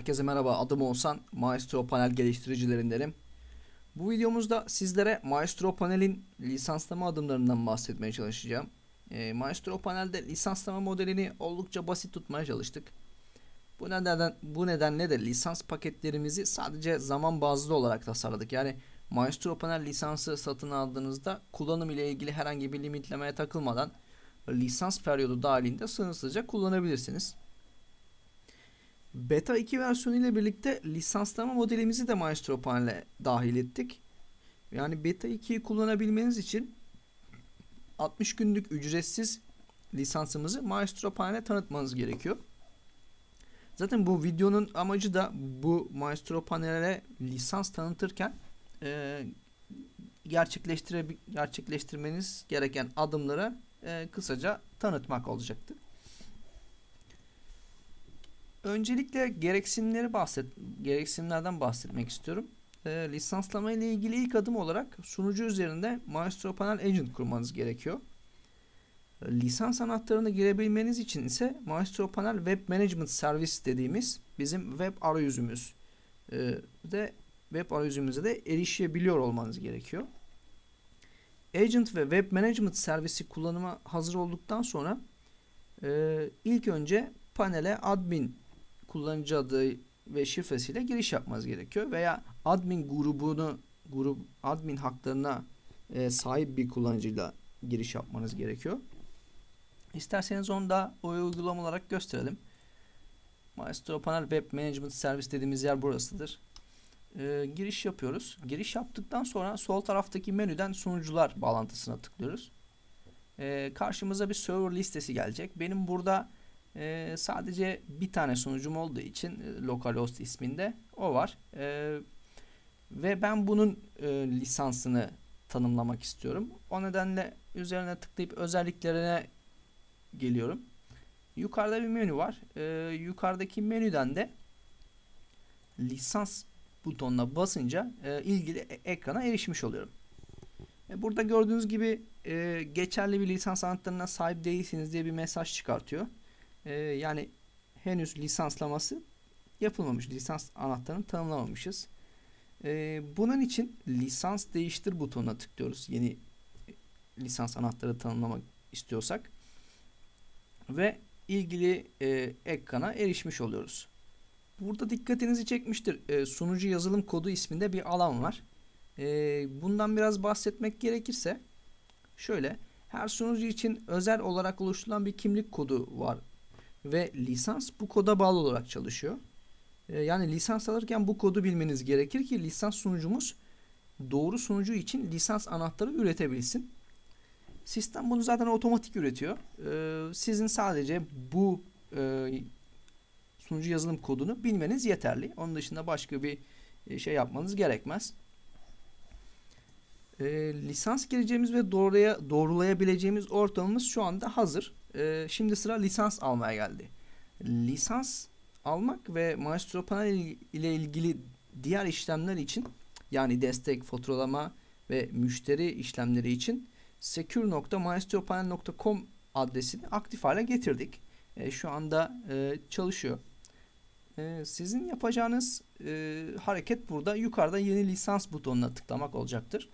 Herkese merhaba, adım Oğuzhan, Maestro panel geliştiricilerindenim. Bu videomuzda sizlere Maestro panelin lisanslama adımlarından bahsetmeye çalışacağım. E, Maestro panelde lisanslama modelini oldukça basit tutmaya çalıştık. Bu nedenle, bu nedenle de lisans paketlerimizi sadece zaman bazlı olarak tasarladık. Yani Maestro panel lisansı satın aldığınızda kullanım ile ilgili herhangi bir limitlemeye takılmadan lisans periyodu dahilinde sınırsızca kullanabilirsiniz. Beta 2 versiyonu ile birlikte lisanslama modelimizi de Maestro Panel'e dahil ettik. Yani Beta 2'yi kullanabilmeniz için 60 günlük ücretsiz lisansımızı Maestro Panel'e tanıtmanız gerekiyor. Zaten bu videonun amacı da bu Maestro Panel'e lisans tanıtırken e, gerçekleştirmeniz gereken adımları e, kısaca tanıtmak olacaktı. Öncelikle gereksinimleri bahset, gereksinimlerden bahsetmek istiyorum. E, lisanslama ile ilgili ilk adım olarak sunucu üzerinde Maestro Panel Agent kurmanız gerekiyor. E, lisans anahtarını girebilmeniz için ise Maestro Panel Web Management Service dediğimiz bizim web arayüzümüz e, de web arayüzümüze de erişebiliyor olmanız gerekiyor. Agent ve Web Management servisi kullanıma hazır olduktan sonra e, ilk önce panele admin kullanıcı adı ve şifresiyle giriş yapmanız gerekiyor veya admin grubunu grup admin haklarına e, sahip bir kullanıcıyla giriş yapmanız gerekiyor. İsterseniz onu da o uygulama olarak gösterelim. Maestro Panel Web Management Service dediğimiz yer burasıdır. E, giriş yapıyoruz. Giriş yaptıktan sonra sol taraftaki menüden sunucular bağlantısına tıklıyoruz. E, karşımıza bir server listesi gelecek. Benim burada e, sadece bir tane sunucum olduğu için e, localhost isminde o var. E, ve ben bunun e, lisansını tanımlamak istiyorum. O nedenle üzerine tıklayıp özelliklerine geliyorum. Yukarıda bir menü var. E, yukarıdaki menüden de lisans butonuna basınca e, ilgili e, ekrana erişmiş oluyorum. E, burada gördüğünüz gibi e, geçerli bir lisans anahtarına sahip değilsiniz diye bir mesaj çıkartıyor e, yani henüz lisanslaması yapılmamış. Lisans anahtarını tanımlamamışız. E, bunun için lisans değiştir butonuna tıklıyoruz. Yeni lisans anahtarı tanımlamak istiyorsak. Ve ilgili e, ekrana erişmiş oluyoruz. Burada dikkatinizi çekmiştir. E, sunucu yazılım kodu isminde bir alan var. E, bundan biraz bahsetmek gerekirse şöyle her sunucu için özel olarak oluşturulan bir kimlik kodu var ve lisans bu koda bağlı olarak çalışıyor. Ee, yani lisans alırken bu kodu bilmeniz gerekir ki lisans sunucumuz doğru sunucu için lisans anahtarı üretebilsin. Sistem bunu zaten otomatik üretiyor. Ee, sizin sadece bu e, sunucu yazılım kodunu bilmeniz yeterli. Onun dışında başka bir e, şey yapmanız gerekmez. E, lisans gireceğimiz ve doğrulayabileceğimiz ortamımız şu anda hazır. E, şimdi sıra lisans almaya geldi. Lisans almak ve Maestro Panel ile ilgili diğer işlemler için yani destek, faturalama ve müşteri işlemleri için secure.maestropanel.com adresini aktif hale getirdik. E, şu anda e, çalışıyor. E, sizin yapacağınız e, hareket burada yukarıda yeni lisans butonuna tıklamak olacaktır.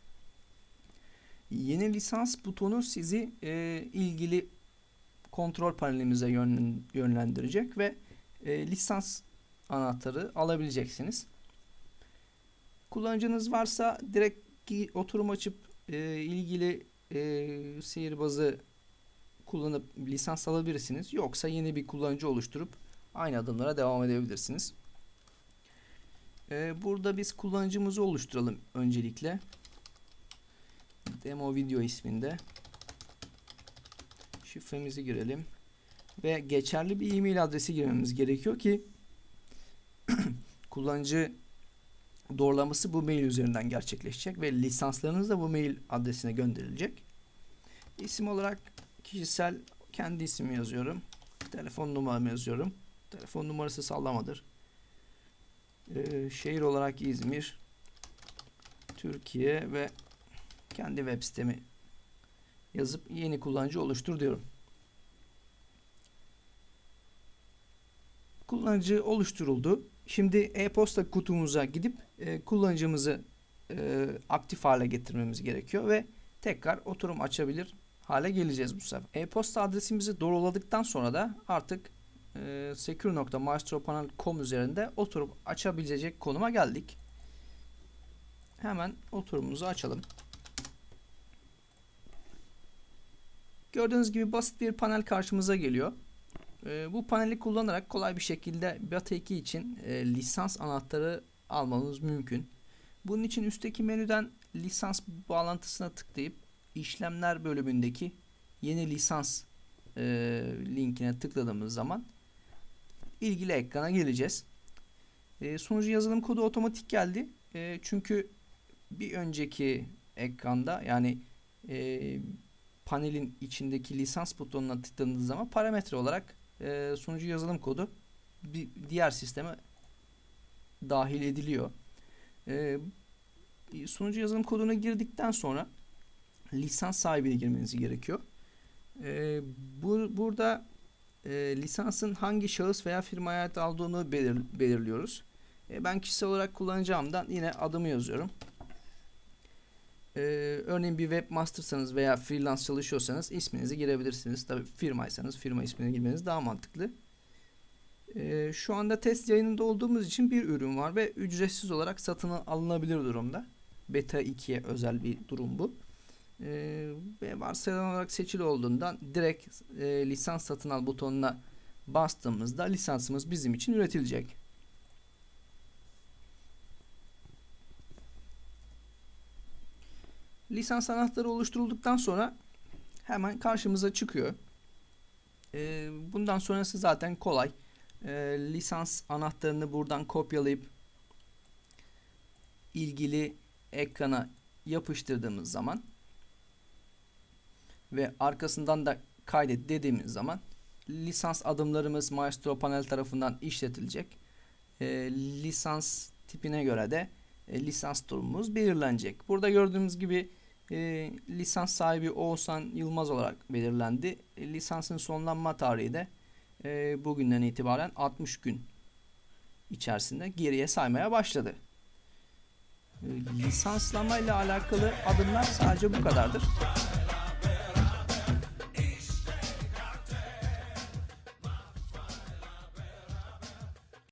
Yeni lisans butonu sizi e, ilgili kontrol panelimize yönlendirecek ve e, lisans anahtarı alabileceksiniz. Kullanıcınız varsa direkt oturum açıp e, ilgili e, sihirbazı kullanıp lisans alabilirsiniz. Yoksa yeni bir kullanıcı oluşturup aynı adımlara devam edebilirsiniz. E, burada biz kullanıcımızı oluşturalım öncelikle. Demo video isminde şifremizi girelim ve geçerli bir e-mail adresi girmemiz gerekiyor ki kullanıcı doğrulaması bu mail üzerinden gerçekleşecek ve lisanslarınız da bu mail adresine gönderilecek. İsim olarak kişisel kendi ismimi yazıyorum. Telefon numaramı yazıyorum. Telefon numarası sallamadır. Ee, şehir olarak İzmir, Türkiye ve kendi web sitemi yazıp yeni kullanıcı oluştur diyorum. kullanıcı oluşturuldu. Şimdi e-posta kutumuza gidip e, kullanıcımızı e, aktif hale getirmemiz gerekiyor ve tekrar oturum açabilir hale geleceğiz bu sefer. E-posta adresimizi doğruladıktan sonra da artık e, secure.maestropanel.com üzerinde oturum açabilecek konuma geldik. Hemen oturumumuzu açalım. Gördüğünüz gibi basit bir panel karşımıza geliyor. E, bu paneli kullanarak kolay bir şekilde Beta 2 için e, lisans anahtarı almamız mümkün. Bunun için üstteki menüden lisans bağlantısına tıklayıp işlemler bölümündeki yeni lisans e, linkine tıkladığımız zaman ilgili ekrana geleceğiz. E, sunucu yazılım kodu otomatik geldi. E, çünkü bir önceki ekranda yani e, panelin içindeki lisans butonuna tıkladığınız zaman parametre olarak e, sunucu yazılım kodu bir diğer sisteme dahil ediliyor. E, sunucu yazılım kodunu girdikten sonra lisans sahibine girmeniz gerekiyor. E, bu burada e, lisansın hangi şahıs veya firmaya ait olduğunu belir, belirliyoruz. E, ben kişisel olarak kullanacağımdan yine adımı yazıyorum. Ee, örneğin bir webmastersanız veya freelance çalışıyorsanız isminizi girebilirsiniz. Tabi firmaysanız firma ismini girmeniz daha mantıklı. Ee, şu anda test yayınında olduğumuz için bir ürün var ve ücretsiz olarak satın alınabilir durumda. Beta 2'ye özel bir durum bu. Ee, ve varsayılan olarak seçili olduğundan direkt e, lisans satın al butonuna bastığımızda lisansımız bizim için üretilecek. Lisans anahtarı oluşturulduktan sonra hemen karşımıza çıkıyor. Ee, bundan sonrası zaten kolay. Ee, lisans anahtarını buradan kopyalayıp ilgili ekrana yapıştırdığımız zaman ve arkasından da kaydet dediğimiz zaman lisans adımlarımız Maestro panel tarafından işletilecek. E, lisans tipine göre de e, lisans durumumuz belirlenecek. Burada gördüğümüz gibi e, lisans sahibi Oğuzhan Yılmaz olarak belirlendi. E, lisansın sonlanma tarihi de e, bugünden itibaren 60 gün içerisinde geriye saymaya başladı. E, lisanslama ile alakalı adımlar sadece bu kadardır.